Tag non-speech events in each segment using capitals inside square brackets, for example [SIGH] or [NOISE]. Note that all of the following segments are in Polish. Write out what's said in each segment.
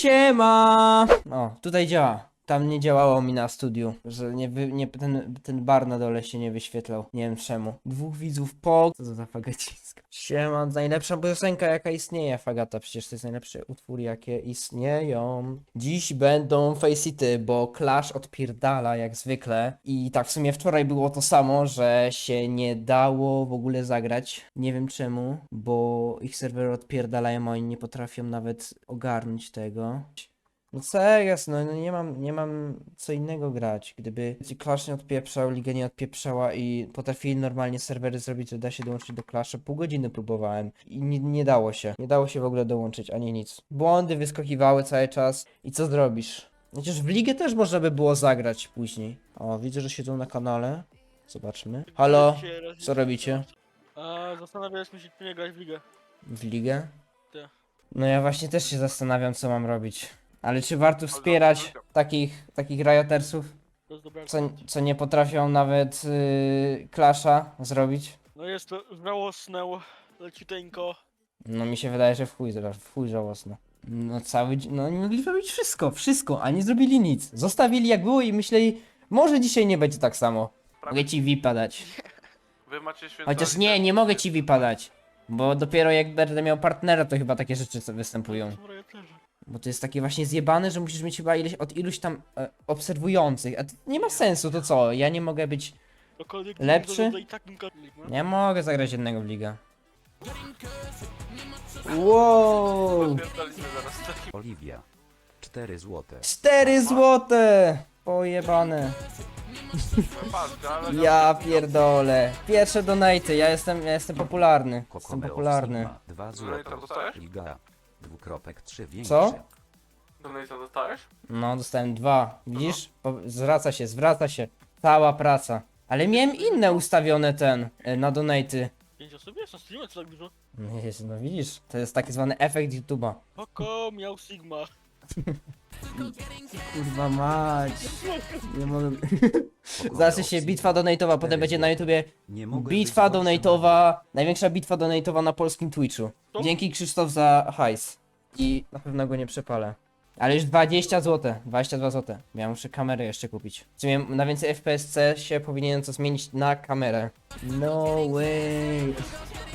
siema! O, tutaj działa. Tam nie działało mi na studiu, że nie, wy, nie ten, ten bar na dole się nie wyświetlał. Nie wiem czemu. Dwóch widzów po... Co to za fagaciska? Siema, najlepsza piosenka jaka istnieje, Fagata. Przecież to jest najlepszy utwór jakie istnieją. Dziś będą Facity, bo Clash odpierdala jak zwykle. I tak w sumie wczoraj było to samo, że się nie dało w ogóle zagrać. Nie wiem czemu, bo ich serwery odpierdalają, a oni nie potrafią nawet ogarnąć tego. No serio, no, no nie mam, nie mam co innego grać. Gdyby Clash nie odpieprzał, Liga nie odpieprzała i potrafili normalnie serwery zrobić, że da się dołączyć do Clasha, pół godziny próbowałem i nie, nie dało się. Nie dało się w ogóle dołączyć, ani nic. Błądy wyskakiwały cały czas i co zrobisz? Chociaż w Ligę też można by było zagrać później. O, widzę, że siedzą na kanale. Zobaczmy. Halo, co robicie? A, zastanawialiśmy się, czy nie grać w ligę. W Ligę? Tak. No ja właśnie też się zastanawiam, co mam robić. Ale czy warto wspierać takich, takich riotersów? Co, co nie potrafią nawet yy, Clasha zrobić. No jest to żałosne, leciuteńko. No mi się wydaje, że w chuj, w chuj żałosne. No cały dzień, no oni mogli zrobić wszystko, wszystko, a nie zrobili nic. Zostawili jak było i myśleli, może dzisiaj nie będzie tak samo. Mogę ci VIPa dać. [LAUGHS] Wy macie. Chociaż nie, nie mogę ci VIPa dać. Bo dopiero jak będę miał partnera, to chyba takie rzeczy występują. Są rioterzy. Bo to jest takie właśnie zjebane, że musisz mieć chyba ileś, od iluś tam e, obserwujących. A to nie ma sensu, to co? Ja nie mogę być... Cokolwiek Lepszy? i tak bym no. Nie mogę zagrać jednego w ligę. Wow! Pierdolimy zaraz taki. Oliwia. 4 złote. 4 złote! Pojebane. Patrz, ale [LAUGHS] Ja pierdolę. Pierwsze donaty, ja jestem, ja jestem popularny. Jestem Kokomeo popularny. 2 No i złote. dostajesz? Liga. Dwukropek 3 większe. Co? No i co dostajesz? No, dostałem dwa. Widzisz? Po, zwraca się, zwraca się. Cała praca. Ale miałem inne ustawione ten, e, na donaty. Pięć osób jest na streamie, co tak dużo? No jest, no widzisz, to jest taki zwany efekt YouTube'a. Oko miał Sigma. [LAUGHS] Kurwa mać. Nie mogę. [LAUGHS] Zacznie się bitwa donatowa, potem będzie na YouTubie Nie mogę bitwa być gorszy donatowa, największa bitwa donatowa na polskim Twitchu. Dzięki Krzysztof za hajs. I na pewno go nie przepalę. Ale już 20 zł, 22 zł. Ja muszę kamerę jeszcze kupić. W sumie na więcej FPSC się powinien to zmienić na kamerę. No way.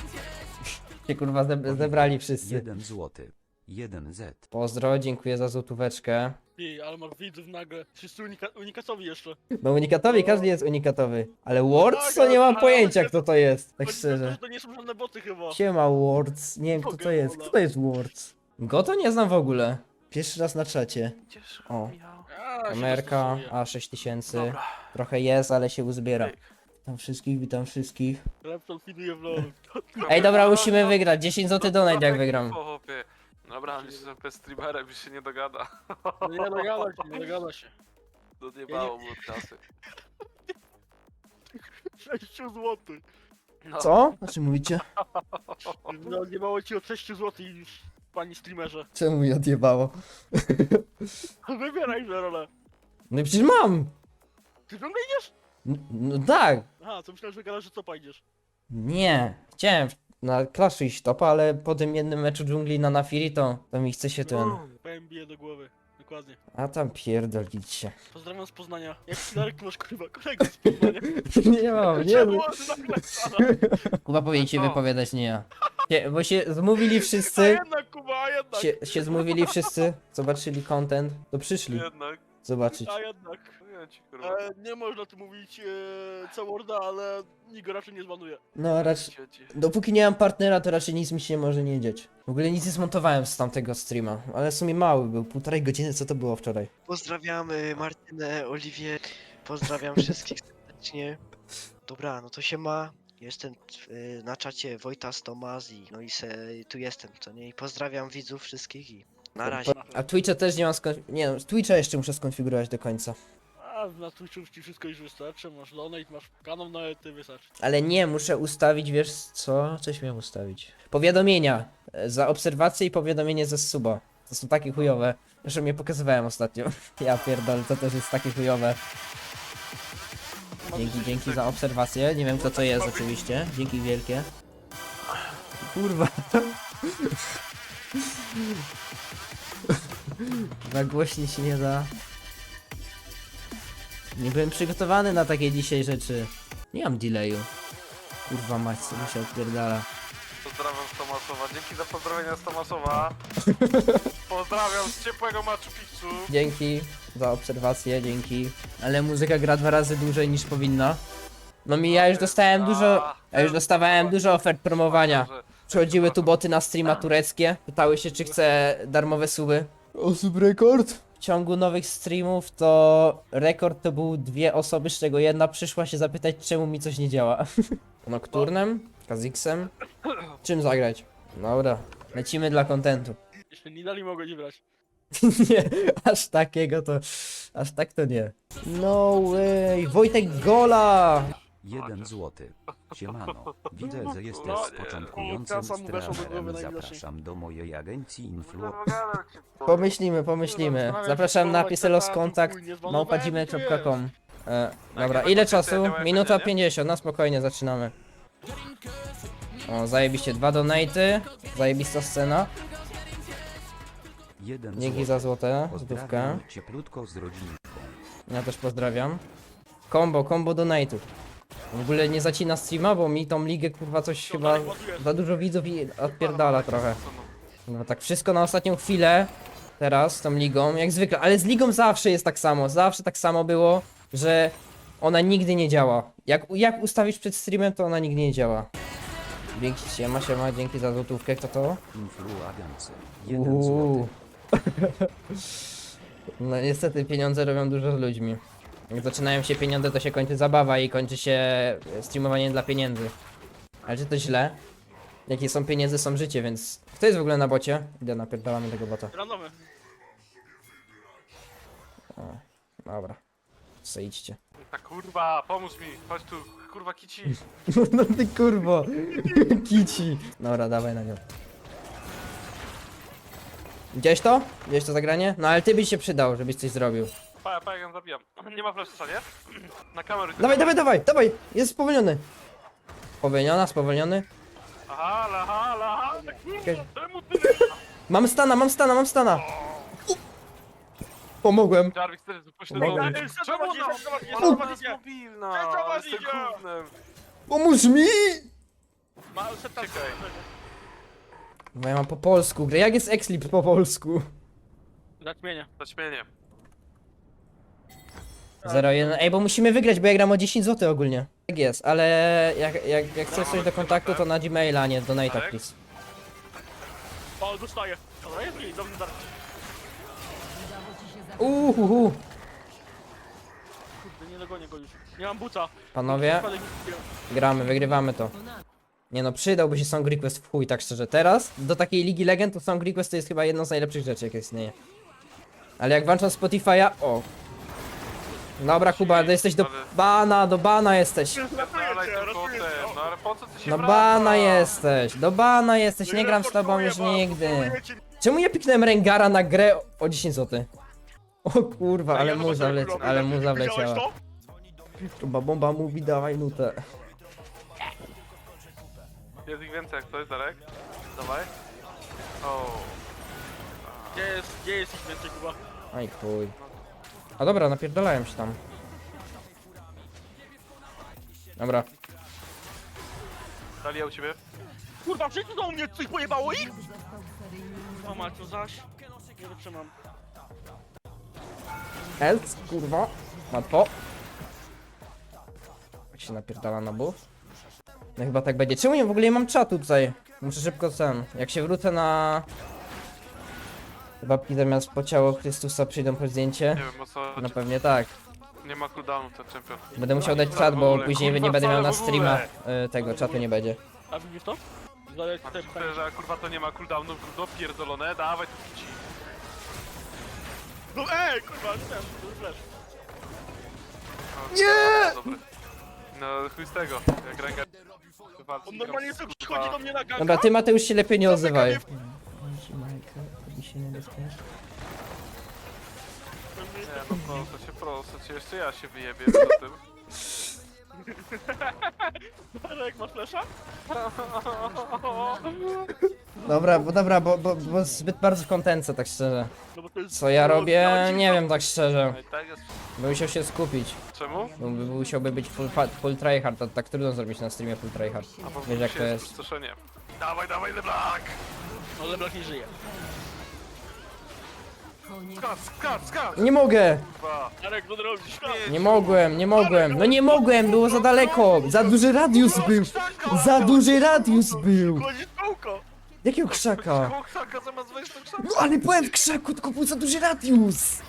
[LAUGHS] Się kurwa zeb- zebrali wszyscy. 1 złoty. 1 Z. Pozdro, dziękuję za złotóweczkę. Ty, ale masz widzów nagle. Wszyscy unika unikatowi jeszcze. No unikatowy, każdy jest unikatowy. Ale Words to nie mam pojęcia kto to jest, tak Oni szczerze. że to nie są żadne boty chyba. Siema Words, nie wiem kto to jest. Kto to jest Words? Go to nie znam w ogóle. Pierwszy raz na czacie. Idziesz, O. Michał. A, się Ameryka dostosuję. A6000. Dobra. Trochę jest, ale się uzbiera. Witam wszystkich, witam wszystkich. Laptop. Ej dobra, [LAUGHS] musimy wygrać. 10 zł donate jak wygram. Chłopie. Dobra, myślę, że bez streamerem już się nie dogada. No nie dogada się, nie dogada się. Dodjebało mu od kasy. 6 złotych. No. Co? O czym mówicie? No odjebało ci od 6 złotych już, pani streamerze. Czemu mi odjebało? [LAUGHS] Wybieraj za rolę. No i przecież mam! Ty ciągle idziesz? N- No tak! Aha, co myślałem, że gadasz, że co pajdziesz. Nie, chciałem na Clash iść topa, ale po tym jednym meczu dżungli na Nafiri to, to mi chce się ten... Powiem bije do głowy. Dokładnie. A tam pierdolić się. Pozdrawiam z Poznania. Jak Darek masz kurwa kolegę z Poznania? [LAUGHS] Nie mam, nie nagle spada? Kuba powinien się No wypowiadać, nie ja. Nie, bo się zmówili A wszyscy, jednak Kuba, a jednak. się, się zmówili wszyscy, zobaczyli content, to przyszli Jednak. zobaczyć. A jednak. Ci, kurwa. E, nie można tu mówić e, co morda, ale nikt go raczej nie zbanuje. No raczej, dopóki nie mam partnera, to raczej nic mi się może nie dziać. W ogóle nic nie zmontowałem z tamtego streama, ale w sumie mały był, półtorej godziny, co to było wczoraj? Pozdrawiamy Martynę, Oliwię, pozdrawiam [LAUGHS] wszystkich serdecznie. Dobra, no to się ma. Jestem y, na czacie Wojtas Tomas i no i se, tu jestem, co nie? I pozdrawiam widzów wszystkich i na razie. A Twitcha też nie mam skonf... Nie no, Twitcha jeszcze muszę skonfigurować do końca. Na Twitchu ci wszystko już wystarczy, masz masz kanał na ty wystarczy. Ale nie, muszę ustawić, wiesz co? Coś miałem ustawić. Powiadomienia. e, Za obserwację i powiadomienie ze suba. To są takie chujowe. Zresztą mnie pokazywałem ostatnio. [LAUGHS] Ja pierdolę, to też jest takie chujowe. Dzięki, dzięki za obserwację. Nie wiem kto to jest oczywiście. Dzięki wielkie. Kurwa. [LAUGHS] Nagłośniej się nie da. Nie byłem przygotowany na takie dzisiaj rzeczy. Nie mam delayu. Kurwa mać, co mi się odpierdala. Pozdrawiam z Tomaszowa. Dzięki za pozdrowienia z Tomaszowa. [LAUGHS] Pozdrawiam z ciepłego Machu Picchu. Dzięki za obserwację, dzięki. Ale muzyka gra dwa razy dłużej niż powinna. No mi ja już dostałem dużo, ja już dostawałem dużo ofert promowania. Przychodziły tu boty na streama tureckie, pytały się czy chcę darmowe suby. Osób rekord? W ciągu nowych streamów to rekord to był dwie osoby, z czego jedna przyszła się zapytać czemu mi coś nie działa. [LAUGHS] Nocturnem? Kazixem? Czym zagrać? Dobra, lecimy dla kontentu. Jeśli nie dali, mogę nie brać. [LAUGHS] nie, aż takiego to, aż tak to nie. No way, Wojtek Gola! Jeden złoty. Siemano. [LAUGHS] Widzę, że jesteś No nie, początkującym kasa mu weszła do głowy streamerem. najwidoczniej. Zapraszam do mojej agencji Influ. Pomyślimy, pomyślimy. Zapraszam na kontakt małpadzimy.com e, Dobra, ile czasu? Minuta 50, na spokojnie zaczynamy. O, zajebiście, dwa donaty, zajebista scena. Jeden Dzięki za złote, Pozdrawiam złotówkę. cieplutko z rodzinką. Ja też pozdrawiam. Kombo, kombo donate'ów. W ogóle nie zacina streama, bo mi tą ligę kurwa coś chyba za dużo widzów i odpierdala trochę. No tak wszystko na ostatnią chwilę teraz z tą ligą, jak zwykle, ale z ligą zawsze jest tak samo, zawsze tak samo było, że ona nigdy nie działa. Jak, jak ustawisz przed streamem, to ona nigdy nie działa. Dzięki siema, siema, dzięki za złotówkę, kto to? Influ agency. Jeden Uuu. złoty. [LAUGHS] No niestety pieniądze robią dużo z ludźmi. Jak zaczynają się pieniądze, to się kończy zabawa i kończy się streamowanie dla pieniędzy. Ale czy to źle? Jakie są pieniądze, są życie, więc... Kto jest w ogóle na bocie? Idę napierdalamy tego bota. Randomy. Dobra. Co idźcie. Ta kurwa, pomóż mi. Chodź tu, kurwa kici. [LAUGHS] No ty kurwo! [LAUGHS] Kici! Dobra, dawaj na nią. Widziałeś to? Widziałeś to zagranie? No ale ty byś się przydał, żebyś coś zrobił. Pa, pa, jak ją zabijam. Nie ma flesza, nie? Na kamerę. Dawaj, dawaj, dawaj, dawaj! Jest spowolniony! Spowolniona, spowolniony. Aha, laha, laha. Okej. Czemu ty? Mam stana, mam stana, mam stana! Pomogłem. Jest Pomogę. upośledzony. Ej, Czemu ona? Ona jest mobilna. Gównem. Pomóż mi! Ma seta Czekaj. Bo ja mam po polsku grę. Jak jest Exlip po polsku? Zaćmienie. Zaćmienie. 0-1. Ej, bo musimy wygrać, bo ja gram o 10 zł ogólnie. Tak jest, ale jak, jak, jak chcesz coś do kontaktu, to na Gmaila, a nie donate'a, please. O, dostaję. Dobra, jest git. Uhuhu. Kurde, nie dogonię go już. Nie mam buca. Panowie, Spadek gramy, wygrywamy to. Nie no, przydałby się Song Request w chuj, tak szczerze. Teraz, do takiej Ligi Legend, to Song Request to jest chyba jedną z najlepszych rzeczy, jakie istnieje. Ale jak włączam Spotify'a, o. Dobra, Kuba, to jesteś do bana, do bana jesteś. Dalej tym kotem. No ale po co ty się Do wracasz? bana jesteś, do bana jesteś, nie gram z tobą już nigdy. Czemu ja piknąłem Rengara na grę o 10 zł? O kurwa, ale muza wleci, ale muza wleciała. Chyba bomba mówi, dawaj nutę. Jest ich więcej jak coś, Darek? Dawaj. O. Gdzie jest, gdzie jest ich więcej, Kuba? Aj chuj. A dobra, napierdalałem się tam. Dobra. Dalia u ciebie? Kurwa, wszyscy do mnie coś pojebało ich? Mać, to zaś. Nie wytrzymam. Elc, kurwa. Łatwo. Jak się napierdala na buff? No chyba tak będzie. Czemu ja w ogóle nie mam czatu tutaj? Muszę szybko ten. Jak się wrócę na... Babki zamiast po ciało Chrystusa przyjdą po zdjęcie? Nie wiem o co. No pewnie tak. Nie ma cooldownu ten champion. Będę musiał dać Co czat, w bo ogóle? później Kurwa, nie będę co miał na w ogóle? streama y, tego, czatu nie będzie. A widzisz to? Zadaj A tutaj myślę, że kurwa to nie ma cooldownu, brudno pierdolone, dawaj tu kici. No ej, kurwa, ten, flash. Nie! Dobry. No chuj z tego, jak walczy, On normalnie sobie kurwa, chodzi do mnie na ganka. Dobra, ty Mateusz się lepiej nie odzywaj. Nie, Nie no proszę cię, proszę cię, jeszcze ja się wyjebię za tym. [LAUGHS] Marek, masz flesza? [LAUGHS] Dobra, bo dobra, bo, bo, bo zbyt bardzo w kontence, tak szczerze. No bo to jest... Co ja robię? Nie wiem, tak szczerze. No i tak jest. Bym musiał się skupić. Czemu? Bo by- musiałby być full, fa- full tryhard, to tak trudno zrobić na streamie full tryhard. A po Wiesz jak to jest. Stoszenie. Dawaj, dawaj, LeBlanc! No Leblanc nie żyje. Skacz, skacz, skacz! Nie mogę! Co ty robisz? Nie mogłem, nie mogłem. No nie mogłem, było za daleko. Za duży radius był. Za duży radius był. Chodzisz! Jakiego krzaka? Koło krzaka zamiast wejść do krzaka. No ale byłem w krzaku, tylko był za duży radius.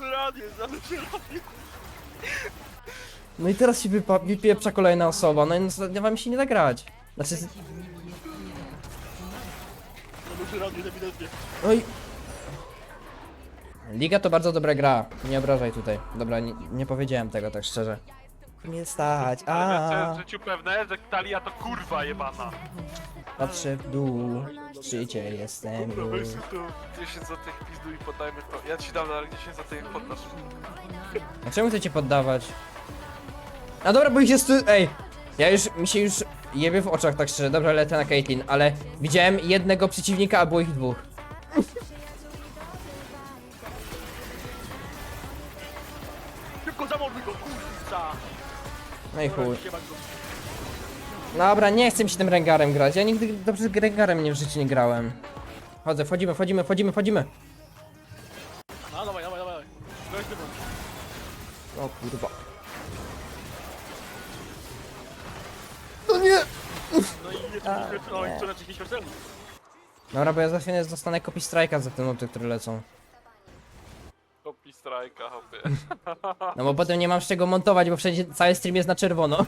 Radio, zanuczy radio. No i teraz się wypa- wypieprza kolejna osoba, no i no, wam się nie da grać. Znaczy, Ewidentnie. no i... Liga to bardzo dobra gra, nie obrażaj tutaj. Dobra, nie, nie powiedziałem tego tak szczerze. Nie stać, a jestem w życiu pewne, że Talia to kurwa jebana. Patrzę w dół, w szczycie jestem Dobra, już. weź tu 10 złotych pizdu i poddajmy to. Ja ci dam na 10 złotych poddasz. A czemu chcecie poddawać? A dobra, bo ich jest tu... Ej! Ja już, mi się już jebie w oczach tak szczerze, dobra lecę na Caitlyn, ale widziałem jednego przeciwnika, a było ich dwóch. Szybko zamorduj go, kurwa! No i chuj. Dobra, nie chcę mi się tym Rengarem grać, ja nigdy dobrze z Rengarem nie w życiu nie grałem. Chodzę, wchodzimy, wchodzimy, wchodzimy, wchodzimy. No dawaj, dawaj, dawaj. Weź O kurwa. No A, no nie. Dobra, bo ja za chwilę dostanę copy strike'a za te noty, które lecą. Kopi strajka, hopie. [LAUGHS] No bo potem nie mam z czego montować, bo wszędzie cały stream jest na czerwono.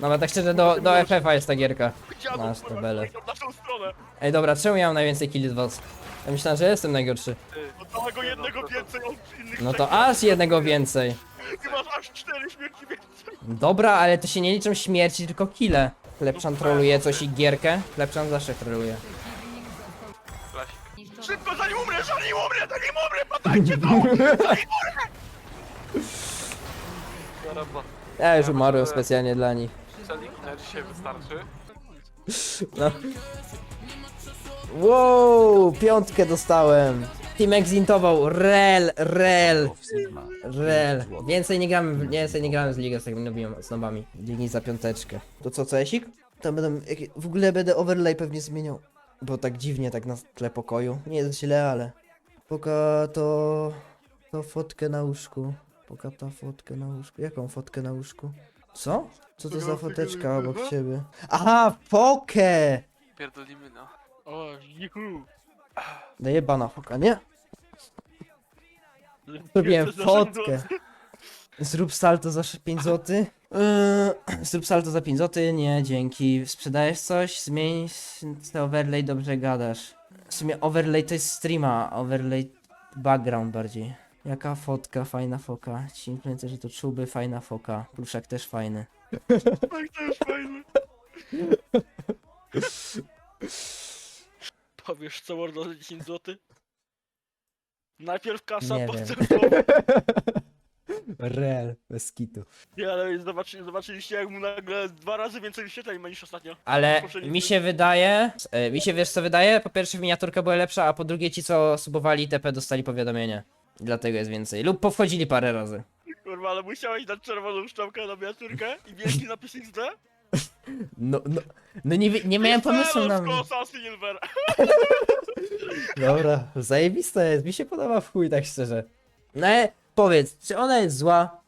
Dobra, tak szczerze, do, do FF-a jest ta gierka. Dziadu, Masz kurwa, tabelę. stoi w naszą stronę. Ej, dobra, czemu ja mam najwięcej killi z was? Ja myślałem, że jestem najgorszy. Od całego jednego więcej od innych No to trzech. aż jednego więcej. Ty masz aż cztery śmierci więcej. Dobra, ale to się nie liczą śmierci, tylko kille. Klepczan troluje coś i gierkę. Klepczan zawsze troluje. Szybko, zanim umrę, zanim umrę, zanim umrę, podajcie to! Zaraba. [LAUGHS] Ja już umarłem specjalnie dla nich. Celiki na dzisiaj wystarczy. No. Wow, piątkę dostałem. Team zintował, rel, rel, rel. Więcej nie gramy, więcej nie gramy z ligą z takimi nowymi snobami. Dźwignij za piąteczkę. To co, CSik? To będę, w ogóle będę overlay pewnie zmieniał. Bo tak dziwnie, tak na tle pokoju. Nie jest źle, ale... Poka to... To fotkę na łóżku. Poka ta fotkę na łóżku. Jaką fotkę na łóżku? Co? Co to za foteczka obok ciebie? Aha, fokę! Pierdolimy no. O, juhu. Daję bana foka, nie? Zrobiłem fotkę. Zrób salto za 5 zł. Yy, [CLEARS THROAT] zrób salto za 5 zł. Nie, dzięki. Sprzedajesz coś? Zmień te overlay, dobrze gadasz. W sumie overlay to jest streama, overlay background bardziej. Jaka fotka, fajna foka. Ci influencerzy to czuby, fajna foka. Pluszak też fajny. Tak, to jest fajne. Powiesz co mordo za 10 zł? Najpierw kasa, Nie potem słowo. [LAUGHS] Rel, bez kitu. Nie, ale zobaczy, zobaczyliście jak mu nagle dwa razy więcej wyświetleń ma niż ostatnio. Ale Poprzedni mi się wydaje, e, mi się wiesz co wydaje? Po pierwsze miniaturka była lepsza, a po drugie ci co subowali TP dostali powiadomienie. Dlatego jest więcej. Lub powchodzili parę razy. Kurwa, ale musiałeś dać czerwoną szczałkę na miniaturkę i wielki napis XD? No, no, no nie, nie miałem pomysłu na mnie. Kosa Silver! [LAUGHS] Dobra, zajebiste jest, mi się podoba w chuj tak szczerze. No ale powiedz, czy ona jest zła?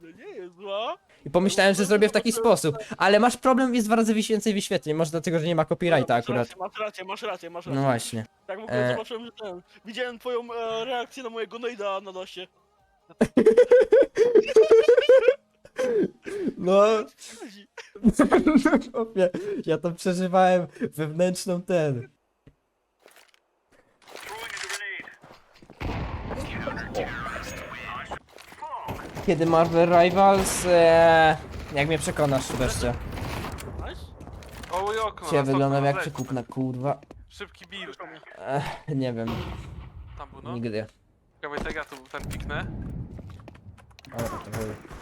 No nie jest zła. I pomyślałem, że zrobię w taki sposób, ale masz problem, jest dwa razy więcej wyświetleń, może dlatego, że nie ma copyrighta Masz akurat. rację, Masz rację, masz rację, masz rację. No właśnie. Tak w ogóle E. zobaczyłem, że ten. Widziałem twoją e, reakcję na mojego Nejda na dosie. [LAUGHS] No. Chłopie, [LAUGHS] ja to przeżywałem wewnętrzną ten. Kiedy Marvel Rivals, ee, jak mnie przekonasz wreszcie. O, i okno. Cię na stopniu wyglądam jak odległe. przekupna, kurwa. Szybki build. Nie wiem, Tam był, no. nigdy. Ciekawe, tego ja tu ten piknę. Ale to chuj.